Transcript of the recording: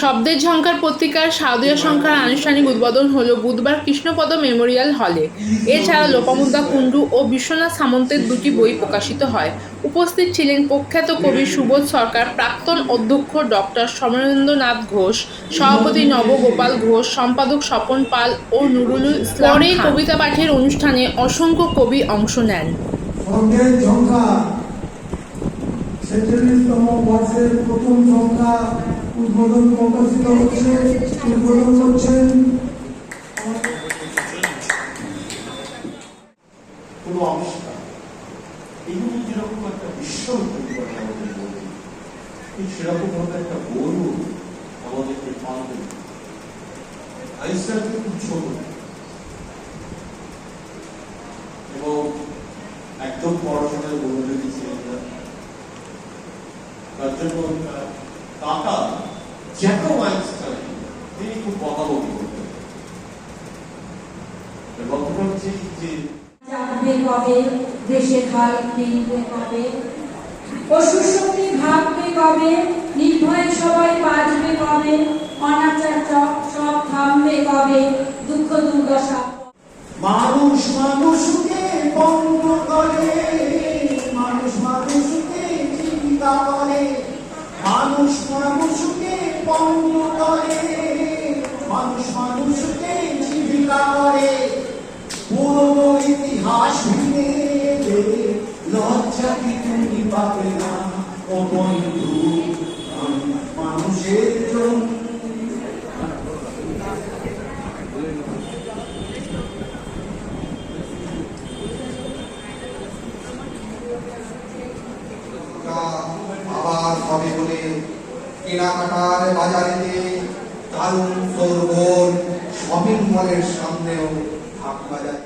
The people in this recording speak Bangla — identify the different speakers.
Speaker 1: শব্দের ঝঙ্কার পত্রিকার শারদীয় সংখ্যার আনুষ্ঠানিক উদ্বোধন হলো বুধবার কৃষ্ণপদ মেমোরিয়াল হলে। এছাড়া লোপামুদ্রা কুণ্ডু ও বিশ্বনাথ সামন্তের দুটি বই প্রকাশিত হয়। উপস্থিত ছিলেন প্রখ্যাত কবি সুবোধ সরকার প্রাক্তন অধ্যক্ষ ডক্টর সমরেন্দ্রনাথ ঘোষ সভাপতি নবগোপাল ঘোষ সম্পাদক স্বপন পাল ও নুরুল ইসলাম পরে কবিতা পাঠের অনুষ্ঠানে অসংখ্য কবি অংশ নেন।
Speaker 2: ছেচল্লিশতম বর্ষের প্রথম সংখ্যা উদ্বোধন প্রকাশিত হচ্ছে, উদ্বোধন করছেন
Speaker 3: কোনো আবিষ্কার। যেরকম একটা আমাদের ঠিক সেরকম ভাবে একটা আমাদেরকে ছোট। এবং একদম পড়াশোনায় মনোযোগী ছিলেন না তার জন্য কাকা জ্যাকব আইনস্টাইন তিনি খুব বকাবকি করতেন গল্পটা হচ্ছে যে
Speaker 4: জাগবে কবে দেশে হাল ফিরবে কবে অসুশক্তি ভাববে কবে নির্ভয়ে সবাই বাঁচবে কবে অনাচার সব থামবে কবে দুঃখ দুর্দশা
Speaker 2: মানুষ মানুষকে বন্ধ করে, মানুষ মানুষকে জীবিকা করে। মানুষ মানুষকে বন্ধ করে মানুষ মানুষকে জীবিকা করে। পুরনো ইতিহাস ভেঙে লজ্জা কি তুমি পাবে না? ও বন্ধু, মানুষের জন্য
Speaker 5: আবার হবে বলে কেনাকাটার বাজারেতে দারুণ সরগোল শপিং মলের সামনেও হাট বাজার